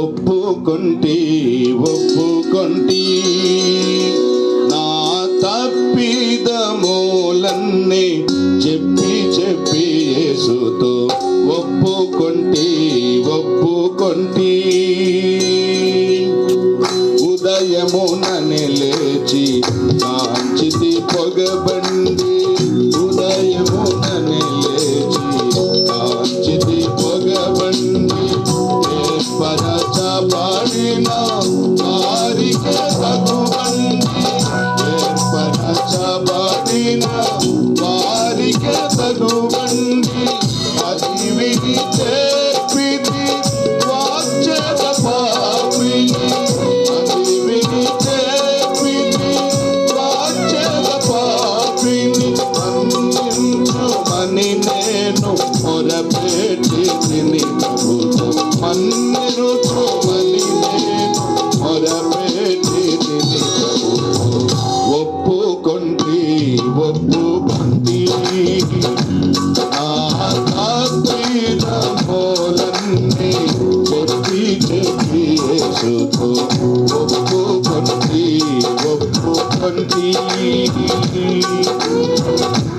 ఒప్పుకొంటి ఒప్పుకొంటి. నా తప్పిదమూలన్నీ చెప్పి చెప్పి యేసుతో ఒప్పుకొంటి ఒప్పుకొంటి. ఉదయమున నెలేచి కాంచితి పొగబండి. ఉదయమున నిలిచి కాంచితి పొగబండి. Marina,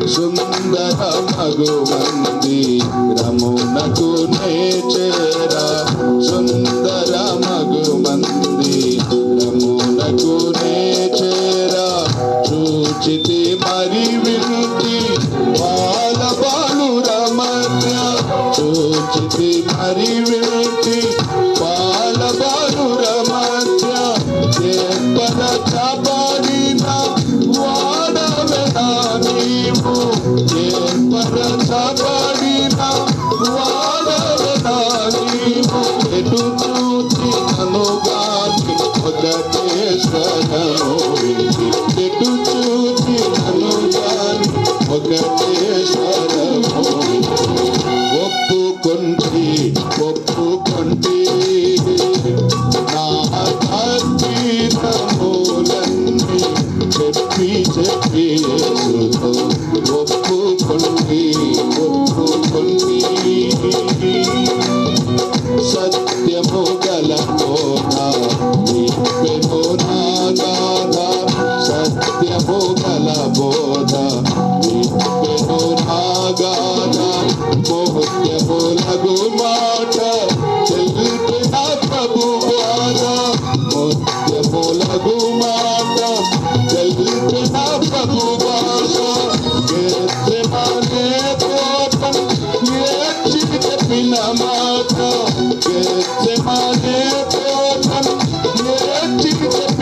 సుందర మగు మందిరమునకు నేచేరా. సుందర మగు మందిరమునకు నేచేరా. చూచితి మరి వింటి బాల బాలు రమణ్య చూచితి మరి వింటి బాల బాలు రమణ్య చేపల చాపారినా Okay.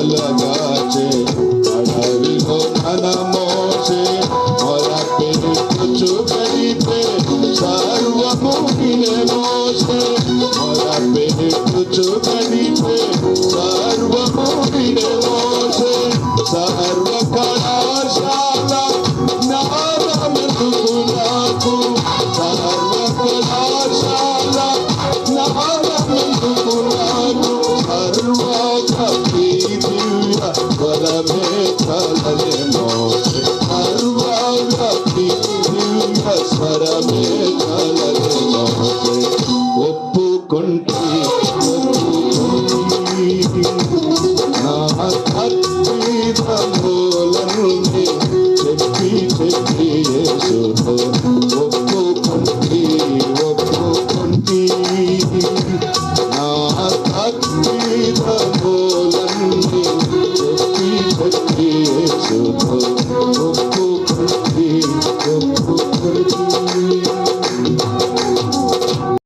love. to